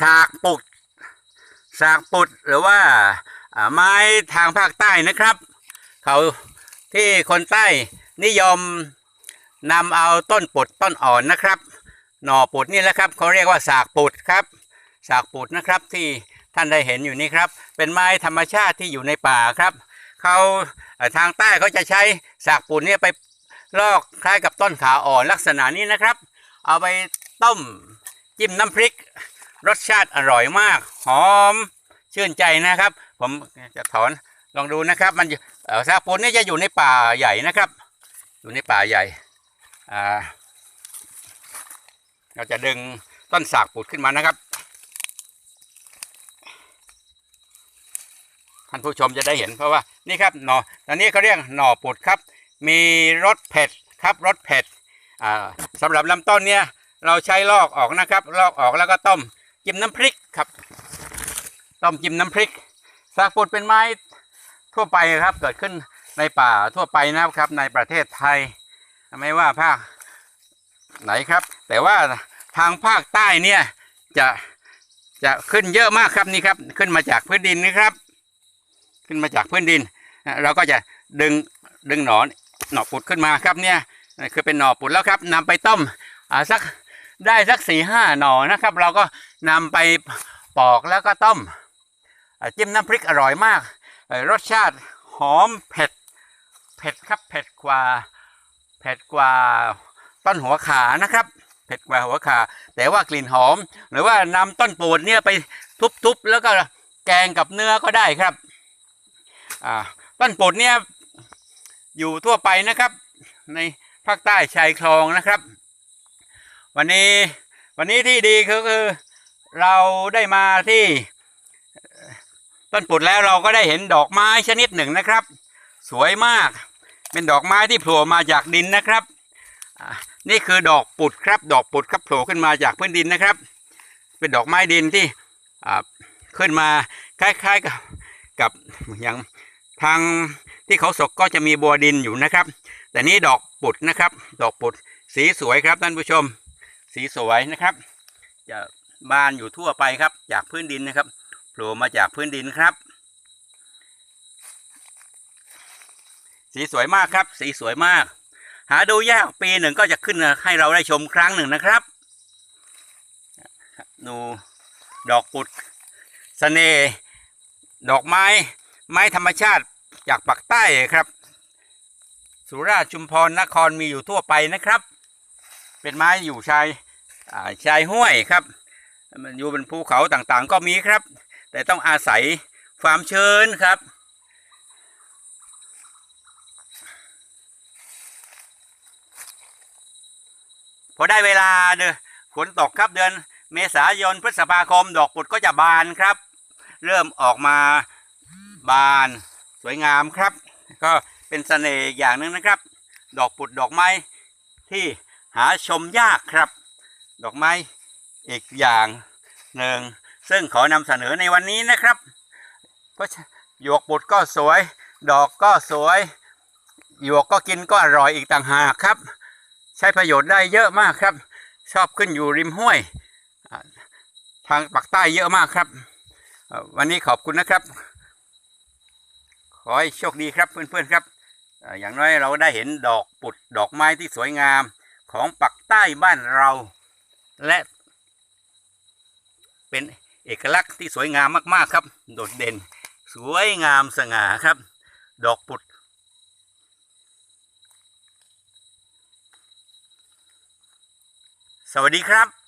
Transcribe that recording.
สากปุดสากปุดหรือว่าไม้ทางภาคใต้นะครับ เขาที่คนใต้นิยมนำเอาต้นปุดต้นอ่อนนะครับ หน่อปุดนี่แหละครับเขาเรียกว่าสากปุดครับ สากปุดนะครับที่ท่านได้เห็นอยู่นี่ครับ เป็นไม้ธรรมชาติที่อยู่ในป่าครับเขาทางใต้เขาจะใช้สากปุดเนี่ยไปลอกคล้ายกับต้นขาอ่อนลักษณะนี้นะครับ เอาไปต้มจิ้มน้ำพริก รสชาติอร่อยมาก หอม ชื่นใจนะครับ ผมจะถอนลองดูนะครับ มันเออสากปุดนี่จะอยู่ในป่าใหญ่นะครับ อยู่ในป่าใหญ่อ่าเราจะดึงต้นสากปุดขึ้นมานะครับ ท่านผู้ชมจะได้เห็นเพราะว่านี่ครับหน่อตอนนี้เขาเรียกหน่อปุดครับ มีรสเผ็ดครับรสเผ็ดอ่าสำหรับลำต้นเนี่ยเราใช้ลอกออกนะครับ ลอกออกแล้วก็ต้ม จิ้มน้ำพริกครับต้มจิ้มน้ำพริกสากปุดเป็นไม้ทั่วไปครับ เกิดขึ้นในป่าทั่วไปนะครับ ในประเทศไทย ไม่ว่าภาคไหนครับ แต่ว่าทางภาคใต้เนี่ยจะจะขึ้นเยอะมากครับนี่ครับ ขึ้นมาจากพื้นดินนะครับ ขึ้นมาจากพื้นดิน เราก็จะดึงดึงหนอนหน่อปุดขึ้นมาครับเนี่ยนี่คือเป็นหน่อปุดแล้วครับนำไปต้มอ่าสัก ได้สักสี่ห้าหน่อนะครับ เราก็นำไปปอกแล้วก็ต้มจิ้มน้ำพริกอร่อยมาก รสชาติหอมเผ็ดเผ็ดครับเผ็ดกว่าเผ็ดกว่าต้นหัวขานะครับ เผ็ดกว่าหัวขา แต่ว่ากลิ่นหอม หรือว่านำต้นปูดเนี่ยไปทุบๆแล้วก็แกงกับเนื้อก็ได้ครับต้นปุดเนี่ยอยู่ทั่วไปนะครับ ในภาคใต้ชายคลองนะครับ วันนี้วันนี้ที่ดีคือคือเราได้มาที่ต้นปุดแล้วเราก็ได้เห็นดอกไม้ชนิดหนึ่งนะครับ สวยมาก เป็นดอกไม้ที่โผล่มาจากดินนะครับ นี่คือดอกปุดครับ ดอกปุดครับโผล่ขึ้นมาจากพื้นดินนะครับ เป็นดอกไม้ดินที่ขึ้นมาคล้ายๆกับกับอย่างทางที่เขาศกก็จะมีบัวดินอยู่นะครับ แต่นี่ดอกปุดนะครับ ดอกปุดสีสวยครับท่านผู้ชม สีสวยนะครับ จะบานอยู่ทั่วไปครับ จากพื้นดินนะครับโผล่มาจากพื้นดินครับ สีสวยมากครับ สีสวยมาก หาดูยากปีหนึ่งก็จะขึ้นให้เราได้ชมครั้งหนึ่งนะครับ ดูดอกปุดเสน่ห์ดอกไม้ ไม้ธรรมชาติจากปากใต้ครับ สุราษฎร์ชุมพรนครมีอยู่ทั่วไปนะครับ เป็นไม้อยู่ชายชายห้วยครับ มันอยู่บนภูเขาต่างๆ ก็มีครับ แต่ต้องอาศัยความชื้นครับพอได้เวลาเดือนฝนตกครับเดือนเมษายนพฤษภาคม ดอกปุดก็จะบานครับ เริ่มออกมาบานสวยงามครับ ก็เป็นเสน่ห์อีกอย่างหนึ่งนะครับ ดอกปุดดอกไม้ที่ หาชมยากครับ ดอกไม้อีกอย่างหนึ่ง ซึ่งขอนำเสนอในวันนี้นะครับเพราะหยวกปุดก็สวย ดอกก็สวยหยวกก็กินก็อร่อยอีกต่างหากครับ ใช้ประโยชน์ได้เยอะมากครับ ชอบขึ้นอยู่ริมห้วย ทางปากใต้เยอะมากครับ วันนี้ขอบคุณนะครับ ขอให้โชคดีครับเพื่อนๆครับเอ่ออย่างน้อยเราได้เห็นดอกปุดดอกไม้ที่สวยงาม ของปักใต้บ้านเรา และเป็นเอกลักษณ์ที่สวยงามมาก ๆ ครับ โดดเด่น สวยงามสง่าครับ ดอกปุด สวัสดีครับ